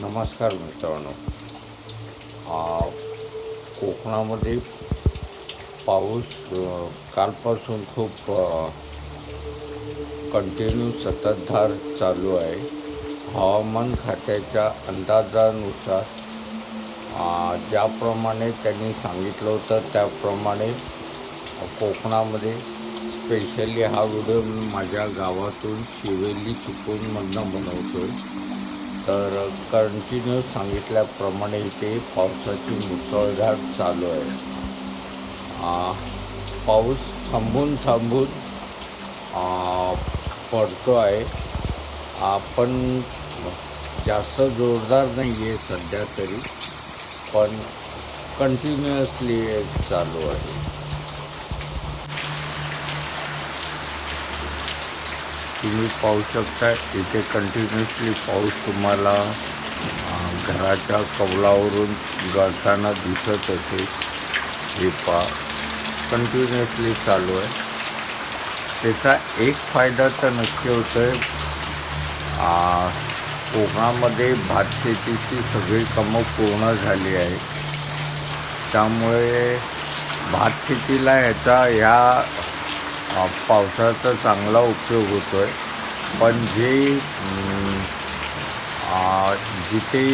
नमस्कार मित्रांनो. कोकणामध्ये पाऊस कालपासून खूप कंटिन्यू सततधार चालू आहे. हवामान खात्याच्या अंदाजानुसार ज्याप्रमाणे त्यांनी सांगितलं होतं त्याप्रमाणे कोकणामध्ये स्पेशली हा व्हिडिओ मी माझ्या गावातून शिवेली चिपळूणमधनं बनवतो तर कंटिन्यू सांगितल्याप्रमाणे इथे पावसाची मुसळधार चालू आहे. पाऊस थांबून थांबून पडतो आहे. आपण जास्त जोरदार नाही आहे सध्या तरी पण कंटिन्युअसली चालू आहे. तुम्ही पाहू शकता इथे कंटिन्युअसली पाऊस तुम्हाला घराच्या कौलावरून गळताना दिसत असेल हे पा कंटिन्युअसली चालू आहे. त्याचा एक फायदा तर नक्की होतो आहे कोकणामध्ये भात शेतीची सगळी कामं पूर्ण झाली आहे. त्यामुळे भात शेतीला ह्याचा ह्या पावसाचा चांगला उपयोग होतो आहे पण जे जिथे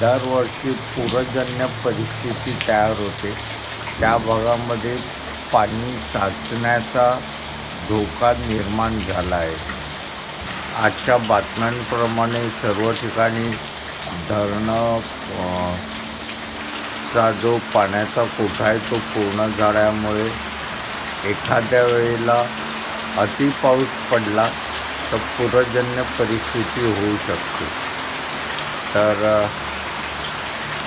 दरवर्षी पूरजन्य परिस्थिती तयार होते त्या भागामध्ये पाणी साचण्याचा धोका निर्माण झाला आहे. आजच्या बातम्यांप्रमाणे सर्व ठिकाणी धरणं चा जो पाण्याचा कोठा आहे तो पूर्ण झाल्यामुळे एखाद्या वेळेला अति पाऊस पडला तर पूरजन्य परिस्थिती होऊ शकते. तर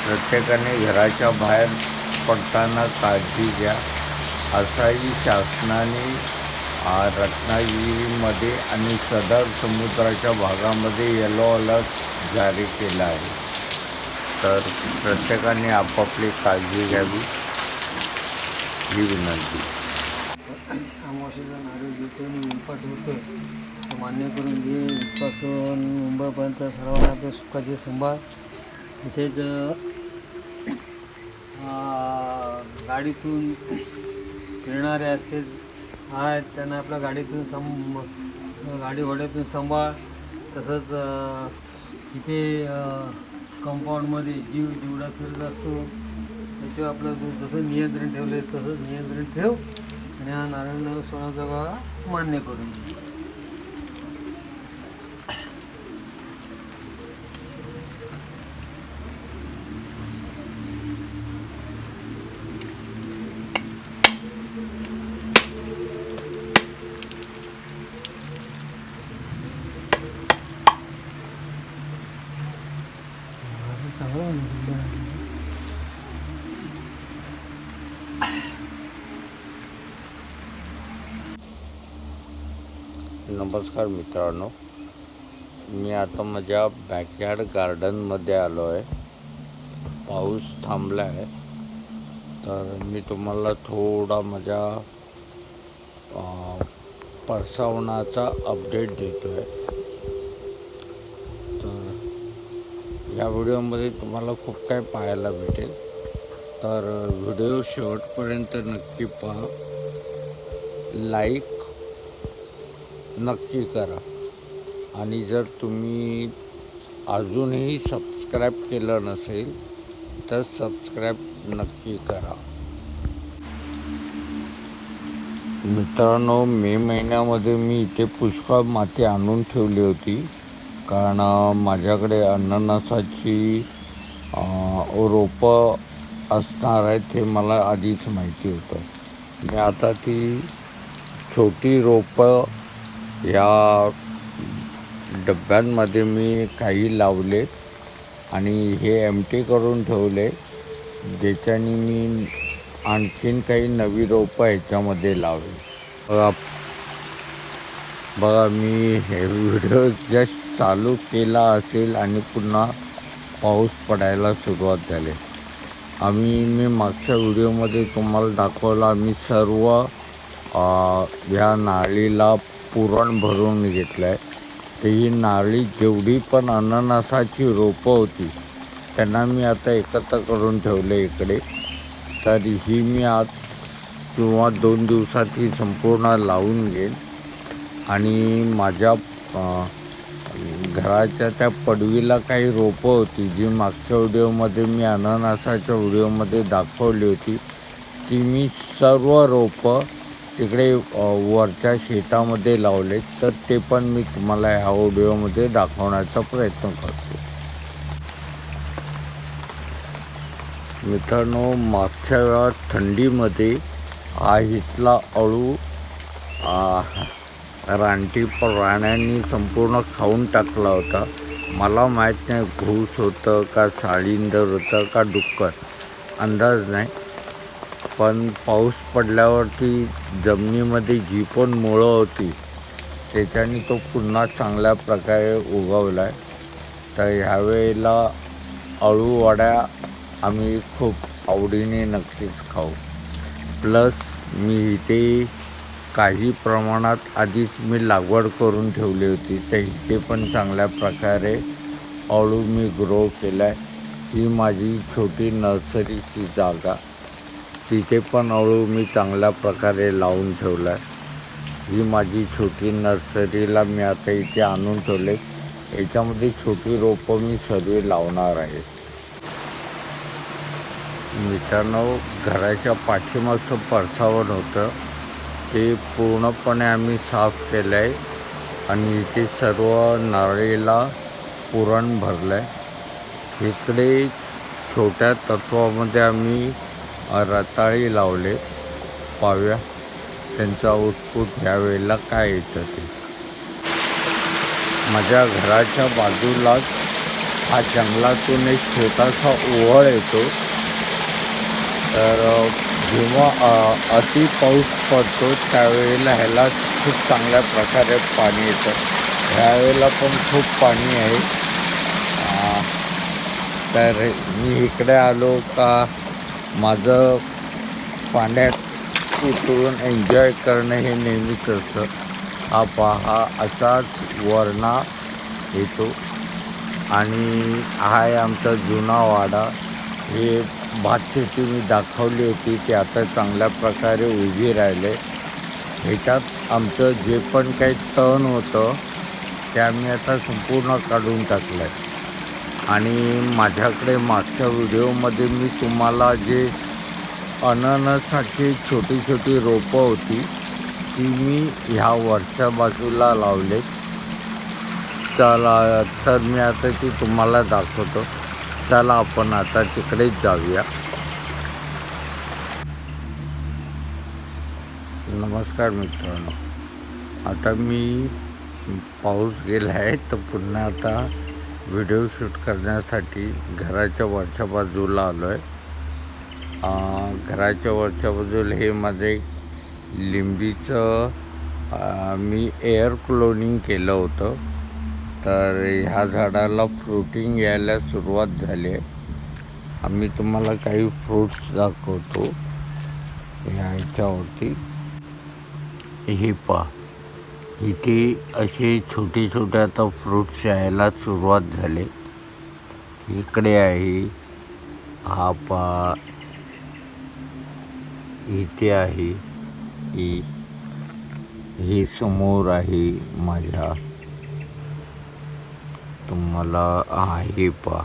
प्रत्येकाने घराच्या बाहेर पडताना काळजी घ्या. असाही शासनाने रत्नागिरीमध्ये आणि सदर समुद्राच्या भागामध्ये येलो अलर्ट जारी केला आहे. तर प्रत्येकाने आपापली काळजी घ्यावी. ही विनंती. अमावस्येचा नारळ जिथून उपवास होतो तो मान्य करून घे इथपासून मुंबईपर्यंत सर्वांना ते सुखाची संभाळ. तसेच गाडीतून फिरणारे असते आहेत त्यांना आपल्या गाडीतून सम गाडी घोड्यातून सांभाळ. तसंच इथे कंपाऊंडमध्ये जीव जिवडा फिरत असतो त्याच्यावर आपलं जसं नियंत्रण ठेवलं आहे तसंच नियंत्रण ठेव. आणि हा नारायण सोनाचा गावा नमस्कार मित्रांनो. मी आता माझ्या बॅकयार्ड गार्डनमध्ये आलो आहे पाऊस थांबला आहे तर मी तुम्हाला थोडा माझ्या परसावण्याचा अपडेट देतो आहे तर या व्हिडिओमध्ये तुम्हाला खूप काही पाहायला भेटेल. तर व्हिडिओ शेवटपर्यंत नक्की पहा. लाईक नक्की करा. आणि जर तुम्ही अजूनही सबस्क्राईब केलं नसेल तर सबस्क्राईब नक्की करा. मित्रांनो मे महिन्यामध्ये मी इथे पुष्कळ माती आणून ठेवली होती. कारण माझ्याकडे अननसाची रोपं असणार आहेत हे मला आधीच माहिती होतं. मी आता ती छोटी रोपं या डब्यांमध्ये मी काही लावले आणि हे एम टी करून ठेवले ज्याच्याने मी आणखीन काही नवी रोपं ह्याच्यामध्ये लावली. बघा बघा मी हे व्हिडिओ जस्ट चालू केला असेल आणि पुन्हा पाऊस पडायला सुरुवात झाली. आम्ही मी मागच्या व्हिडिओमध्ये तुम्हाला दाखवलं आम्ही सर्व या ह्या नाळीला पुरण भरून घेतलं आहे तर ही नारळी जेवढी पण अननसाची रोपं होती त्यांना मी आता एकत्र करून ठेवले इकडे. तर ही मी आज किंवा दोन दिवसात ही संपूर्ण लावून घेईन. आणि माझ्या घराच्या त्या पडवीला काही रोपं होती जी मागच्या व्हिडिओमध्ये मी अननसाच्या व्हिडिओमध्ये दाखवली होती. ती मी सर्व रोपं तिकडे वरच्या शेतामध्ये लावले तर ते पण मी तुम्हाला ह्या व्हिडिओमध्ये दाखवण्याचा प्रयत्न करतो. मित्रांनो मागच्या वेळा थंडीमध्ये हा इथला अळू रानटी प्राण्यांनी संपूर्ण खाऊन टाकला होता. मला माहीत नाही घूस होतं का साळींदर होतं का डुक्कर अंदाज नाही. पण पाऊस पडल्यावरती जमिनीमध्ये जी पण मुळं होती. त्याच्याने तो पुन्हा चांगल्या प्रकारे उगवला आहे तर ह्यावेळेला अळूवड्या आम्ही खूप आवडीने नक्कीच खाऊ. प्लस मी इथे काही प्रमाणात आधीच मी लागवड करून ठेवली होती. तर इथे पण चांगल्या प्रकारे अळू मी ग्रो केला आहे ही माझी छोटी नर्सरीची जागा. तिथे पण अळू मी चांगल्या प्रकारे लावून ठेवला. आहे ही माझी छोटी नर्सरीला मी आता इथे आणून ठेवले. याच्यामध्ये छोटी रोपं मी सर्व लावणार आहे. मित्रांनो घराच्या पाठीमागचं परसावण होतं. ते पूर्णपणे आम्ही साफ केलं आहे आणि इथे सर्व नारळीला पुरण भरलं आहे इकडे छोट्या तत्वामध्ये आम्ही रताळी लावले. पाव्या त्यांचा आउटपुट ह्या वेळेला काय येतं ते. माझ्या घराच्या बाजूलाच हा जंगलातून एक छोटासा ओहळ येतो. तर जेव्हा अति पाऊस पडतो त्यावेळेला ह्याला खूप चांगल्या प्रकारे पाणी येतं. ह्यावेळेला पण खूप पाणी आहे. तर मी इकडे आलो का? माझं पाण्यात उतरून एन्जॉय करणं हे नेहमीच असतं हा पहा असाच वरणा येतो. आणि हा आहे आमचा जुना वाडा. हे भात शेती मी दाखवली होती ती आता चांगल्या प्रकारे उभी राहिले. ह्याच्यात आमचं जे पण काही तण होतं ते आम्ही आता संपूर्ण काढून टाकलं आहे आणि माझ्याकडे मागच्या व्हिडिओमध्ये मी तुम्हाला जे अननसाची छोटी छोटी रोपं होती ती मी ह्या वरच्या बाजूला लावले चला तर मी आता ती तुम्हाला दाखवतो. चला आपण आता तिकडेच जाऊया. नमस्कार मित्रांनो. आता मी पाऊस गेला आहे तर पुन्हा आता व्हिडिओ शूट करण्यासाठी घराच्या वरच्या बाजूला आलो आहे घराच्या वरच्या बाजूला हे माझे लिंबीचं मी एअर क्लोनिंग केलं होतं. तर ह्या झाडाला फ्रुटिंग यायला सुरुवात झाली आहे. आम्ही तुम्हाला काही फ्रूट्स दाखवतो. ह्याच्यावरती हे पहा. इथे असे छोटे छोटे आता फ्रूट्स यायला सुरुवात झाले. इकडे आहे हा पा इथे आहे ही हे समोर आहे माझ्या. तुम्हाला आहे पा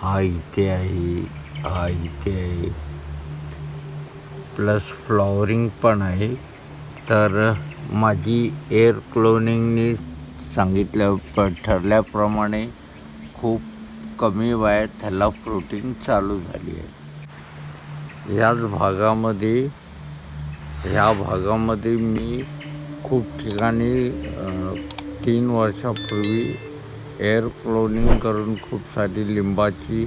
हा इथे आहे हा इथे आहे. प्लस फ्लॉवरिंग पण आहे. तर माझी एअर क्लोनिंगनी सांगितल्या प ठरल्याप्रमाणे खूप कमी वयात ह्याला प्रोटीन चालू झाली आहे. याच भागामध्ये ह्या भागामध्ये मी खूप ठिकाणी तीन वर्षापूर्वी एअर क्लोनिंग करून खूप सारी लिंबाची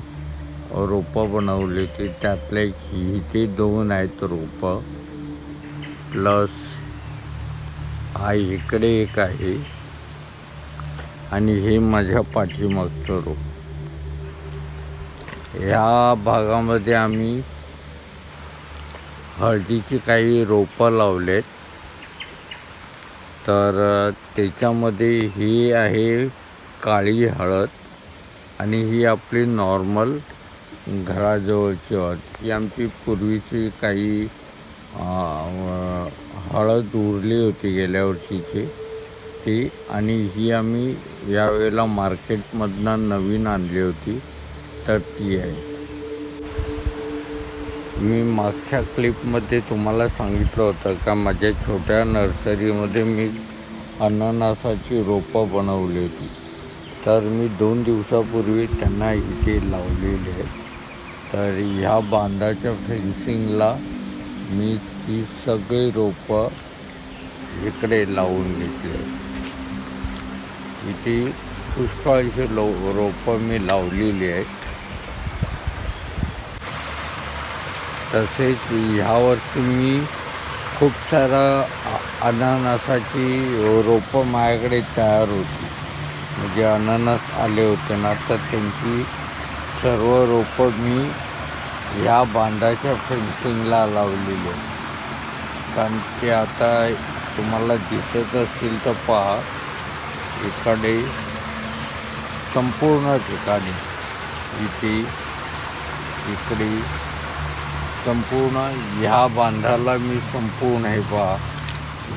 रोपं बनवली होती. त्यातले ही इथे दोन आहेत रोपं प्लस हा इकडे एक आहे. आणि हे माझ्या पाठीमागचं रोप ह्या भागामध्ये आम्ही हळदीची काही रोपं लावलेत. तर त्याच्यामध्ये ही आहे काळी हळद आणि ही आपली नॉर्मल घराजवळची हळद. ही आमची पूर्वीची काही हळद उरली होती गेल्या वर्षीची ती आणि ही आम्ही यावेळेला मार्केटमधनं नवीन आणली होती तर ती आहे. मी मागच्या क्लिपमध्ये तुम्हाला सांगितलं होतं का माझ्या छोट्या नर्सरीमध्ये मी अननसाची रोपं बनवली होती. तर मी दोन दिवसापूर्वी त्यांना इथे लावलेली आहे. तर ह्या बांधाच्या फेन्सिंगला मी ही सगळी रोपं इकडे लावून घेतली. इथे पुष्कळशी लो रोपं मी लावलेली आहेत. तसेच ह्यावरती मी खूप सारा अननसाची रोपं माझ्याकडे तयार होती. म्हणजे अननस आले होते ना तर त्यांची सर्व रोपं मी ह्या बांधाच्या फेन्सिंगला लावलेली कारण ते आता तुम्हाला दिसत असतील तर पहा इकडे संपूर्ण ठिकाणी इथे इकडे संपूर्ण ह्या बांधाला मी संपूर्ण हे पहा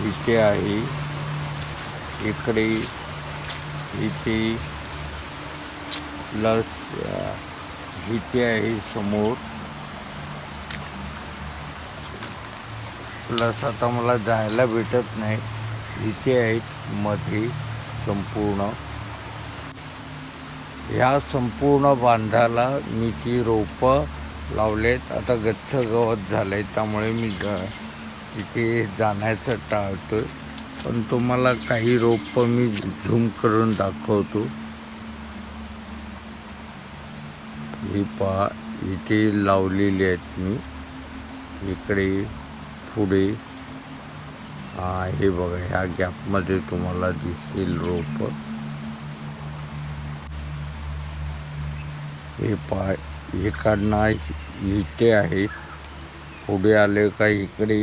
इथे आहे इकडे इथे प्लस इथे आहे समोर. प्लस आता मला जायला भेटत नाही. इथे आहेत मध्ये संपूर्ण. या संपूर्ण बांधाला मी ती रोपं लावलेत. आता गच्च गवत झालं आहे त्यामुळे मी ग तिथे जाण्याचं टाळतो पण तुम्हाला काही रोपं मी झूम करून दाखवतो. ही पहा इथे लावलेली आहेत मी. इकडे पुढे. हे बघा ह्या गॅपमध्ये तुम्हाला दिसतील रोपं. हे पहा इकडनं इथे आहे. पुढे आले का इकडे?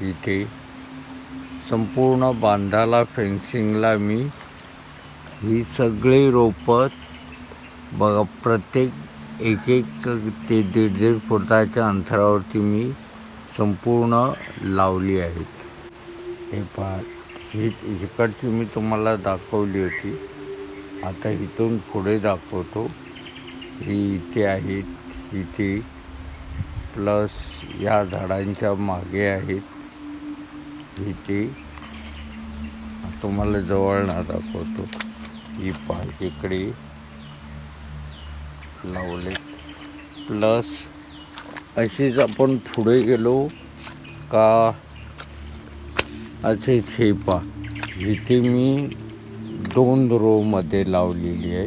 इथे. संपूर्ण बांधाला फेन्सिंगला मी ही सगळी रोपं बघा प्रत्येक एक एक ते दीड दीड फुटाच्या अंतरावरती मी संपूर्ण लावली आहेत हे पहा ही इकडची मी तुम्हाला दाखवली होती. आता इथून पुढे दाखवतो. ही इथे आहेत इथे. प्लस या झाडांच्या मागे आहेत. इथे. तुम्हाला जवळ ना दाखवतो. ही पहा इकडे. लावले. प्लस अशीच आपण पुढे गेलो का? असे शेपा जिथे इथे मी दोन रोमध्ये लावलेली आहे.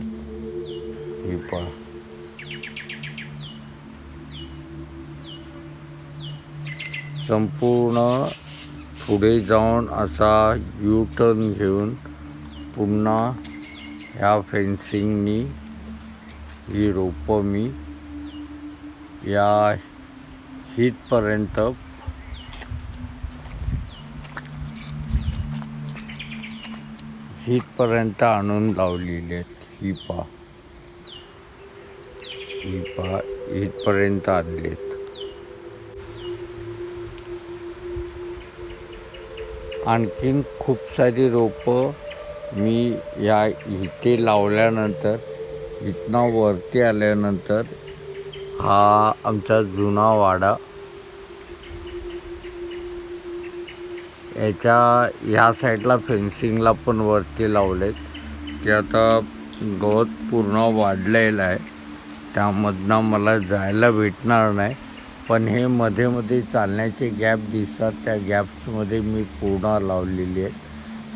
हे पा संपूर्ण पुढे जाऊन असा यू टर्न घेऊन पुन्हा ह्या फेन्सिंगनी ही रोपं मी या हितपर्यंत हितपर्यंत आणून लावलेली आहेत. ही पा. ही पा हितपर्यंत आणलेत आणखीन खूप सारी रोपं मी या इथे लावल्यानंतर इथनं वरती आल्यानंतर हा आमचा जुना वाडा याच्या ह्या साईडला फेन्सिंगला पण वरती लावलेत. ते आता गवत पूर्ण वाढलेलं आहे. त्यामधनं मला जायला भेटणार नाही. पण हे मध्ये मध्ये चालण्याचे गॅप दिसतात. त्या गॅप्समध्ये मी पूर्ण लावलेली आहेत.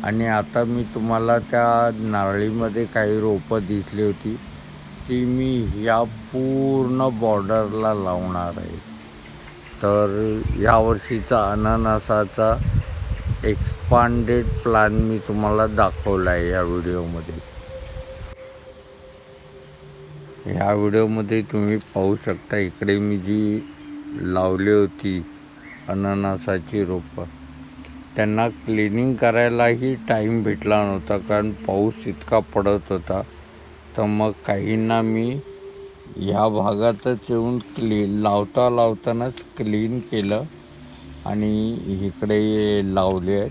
आणि आता मी तुम्हाला त्या नारळीमध्ये काही रोपं दिसली होती. ती मी या पूर्ण बॉर्डरला लावणार आहे. तर यावर्षीचा अननसाचा एक्सपांडेड प्लॅन मी तुम्हाला दाखवला आहे या व्हिडिओमध्ये. ह्या व्हिडिओमध्ये तुम्ही पाहू शकता इकडे मी जी लावली होती अननसाची रोपं त्यांना क्लिनिंग करायलाही टाईम भेटला नव्हता कारण पाऊस इतका पडत होता. तर मग काहींना मी ह्या भागातच येऊन क्ली लावता लावतानाच क्लीन केलं आणि इकडे लावले आहेत.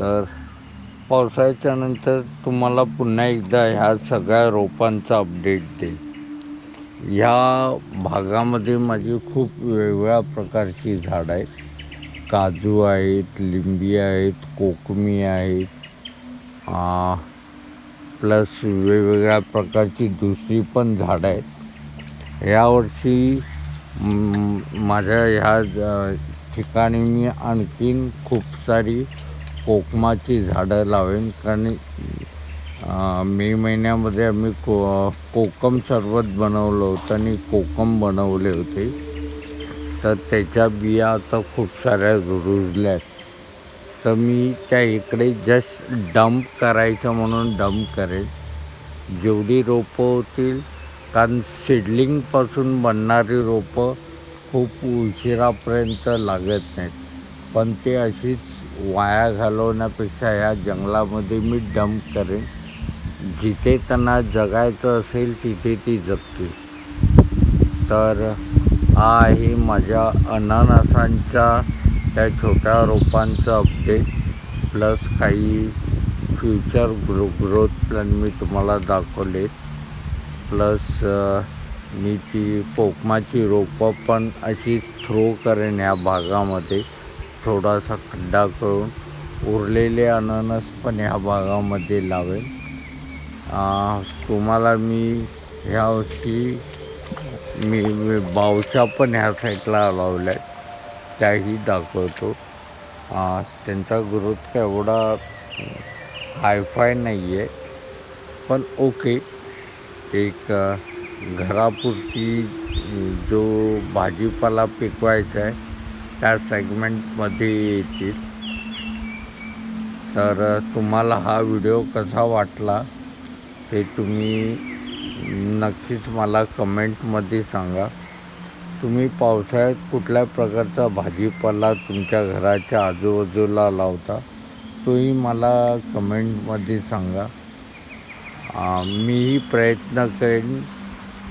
तर पावसाळ्याच्या नंतर तुम्हाला पुन्हा एकदा ह्या सगळ्या रोपांचा अपडेट देईल. ह्या भागामध्ये माझी खूप वेगवेगळ्या प्रकारची झाडं आहेत. काजू आहेत लिंबी आहेत कोकमी आहेत प्लस वेगवेगळ्या प्रकारची दुसरी पण झाडं आहेत. यावर्षी माझ्या ह्या ज- ठिकाणी मी आणखीन खूप सारी कोकमाची झाडं लावेन. कारण मे महिन्यामध्ये आम्ही को कोकम सरबत बनवलं होतं आणि कोकम बनवले होते. तर त्याच्या बिया आता खूप साऱ्या रुजल्या आहेत. तर मी त्या इकडे जस्ट डंप करायचं म्हणून डंप करेल. जेवढी रोपं होतील कारण सिडलिंगपासून बनणारी रोपं खूप उशिरापर्यंत लागत नाहीत. पण ते अशीच वाया घालवण्यापेक्षा ह्या जंगलामध्ये मी डंप करेन. जिथे त्यांना जगायचं असेल तिथे ती जगतील. तर हा आहे माझ्या अननसांच्या त्या छोट्या रोपांचं अपडेट प्लस काही फ्युचर ग्रो ग्रोथ प्लॅन मी तुम्हाला दाखवले. प्लस मी ती कोकमाची रोपं पण अशी थ्रो करेन ह्या भागामध्ये. थोडासा खड्डा करून उरलेले अननस पण ह्या भागामध्ये लावेन. तुम्हाला मी ह्या वर्षी मी बावशा पण ह्या साईडला लावल्या आहेत त्याही दाखवतो. त्यांचा ग्रोथ काय एवढा हायफाय नाही आहे पण ओके एक घरापुरती जो भाजीपाला पिकवायचा आहे त्या सेगमेंटमध्ये येतील. तर तुम्हाला हा व्हिडिओ कसा वाटला ते तुम्ही नक्कीच मला कमेंटमध्ये सांगा. तुम्ही पावसाळ्यात कुठल्या प्रकारचा भाजीपाला तुमच्या घराच्या आजूबाजूला लावता तोही मला कमेंटमध्ये सांगा. मीही प्रयत्न करेन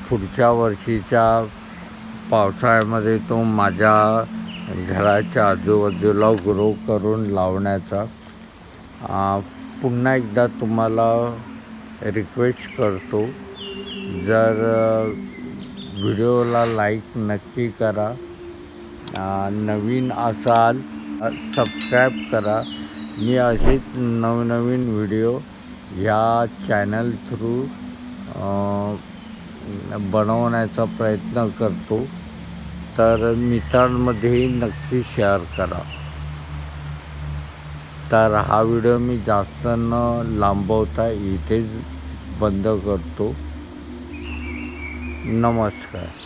पुढच्या वर्षीच्या पावसाळ्यामध्ये तो माझ्या घराच्या आजूबाजूला ग्रो करून लावण्याचा. पुन्हा एकदा तुम्हाला रिक्वेस्ट करतो. जर व्हिडिओला लाईक नक्की करा. नवीन असाल सबस्क्राईब करा. मी असेच नवनवीन व्हिडिओ ह्या चॅनल थ्रू बनवण्याचा प्रयत्न करतो. तर मित्रांमध्येही नक्की शेअर करा. तर हा व्हिडिओ मी जास्त न लांबवता इथेच बंद करतो. नमस्कार